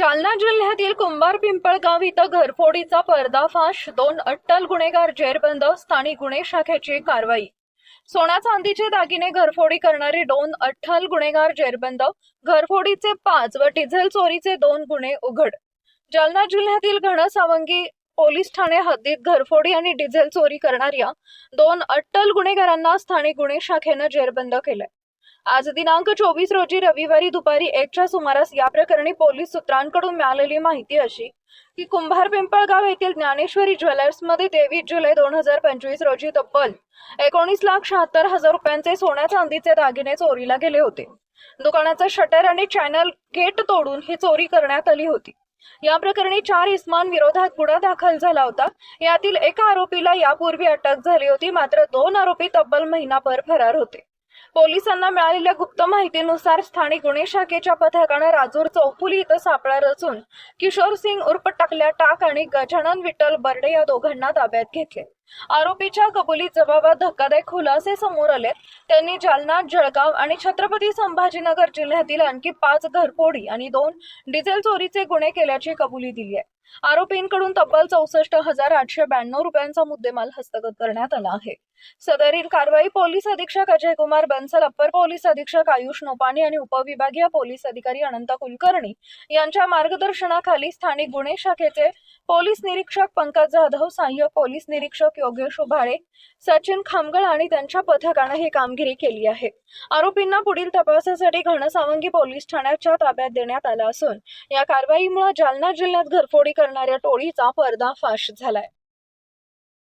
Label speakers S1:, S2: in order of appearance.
S1: जालना जिल्ह्यातील कुंभार पिंपळगाव इथं घरफोडीचा पर्दाफाश दोन अट्टल गुन्हेगार जेरबंद स्थानिक गुन्हे शाखेची कारवाई. सोना चांदीचे दागिने घरफोडी करणारे दोन अट्टल गुन्हेगार जेरबंद घरफोडीचे पाच व डिझेल चोरीचे दोन गुन्हे उघड. जालना जिल्ह्यातील घनसावंगी पोलीस ठाणे हद्दीत घरफोडी आणि डिझेल चोरी करणाऱ्या दोन अट्टल गुन्हेगारांना स्थानिक गुन्हे शाखेनं जेरबंद केलंय. आज दिनांक चोवीस रोजी रविवारी दुपारी एकच्या सुमारास या प्रकरणी पोलीस सूत्रांकडून मिळालेली माहिती अशी की कुंभार पिंपळगाव येथील ज्ञानेश्वरी ज्वेलर्समध्ये तेवीस जुलै दोन हजार पंचवीस रोजी तब्बल एकोणीस लाख शहात्तर हजार रुपयांचे सोन्या चांदीचे दागिने चोरीला गेले होते. दुकानाचं शटर आणि चॅनल गेट तोडून ही चोरी करण्यात आली होती. या प्रकरणी चार इस्मान विरोधात गुन्हा दाखल झाला होता. यातील एका आरोपीला यापूर्वी अटक झाली होती. मात्र दोन आरोपी तब्बल महिनाभर फरार होते. पोलिसांना मिळालेल्या गुप्त माहितीनुसार स्थानिक गुन्हे शाखेच्या पथकानं राजूर चौफुली इथं सापळा रचून किशोर सिंग उर्फ टाकल्या टाक आणि गजानन विठ्ठल बर्डे या दोघांना ताब्यात घेतले. आरोपीच्या कबुलीत जबाबात धक्कादायक खुलासे समोर आले त्यांनी जालना जळगाव आणि छत्रपती संभाजीनगर जिल्ह्यातील आणखी पाच घरफोडी आणि दोन डिझेल चोरीचे गुन्हे केल्याची कबुली दिली आहे. आरोपींकडून तब्बल चौसष्ट हजार आठशे ब्याण्णव रुपयांचा मुद्देमाल हस्तगत करण्यात आला आहे. सदरील कारवाई पोलीस अधीक्षक अजय कुमार बन्सल अप्पर पोलीस अधीक्षक आयुष नोपाणी आणि उपविभागीय पोलीस अधिकारी अनंत कुलकर्णी यांच्या मार्गदर्शनाखाली स्थानिक गुन्हे शाखेचे पोलीस निरीक्षक पंकज जाधव सहाय्यक पोलीस निरीक्षक योगेश उभाळे सचिन खामगळ आणि त्यांच्या पथकानं ही कामगिरी केली आहे. आरोपींना पुढील तपासासाठी घनसावंगी पोलीस ठाण्याच्या ताब्यात देण्यात आला असून या कारवाईमुळे जालना जिल्ह्यात घरफोडी करणाऱ्या टोळीचा पर्दाफाश झालाय.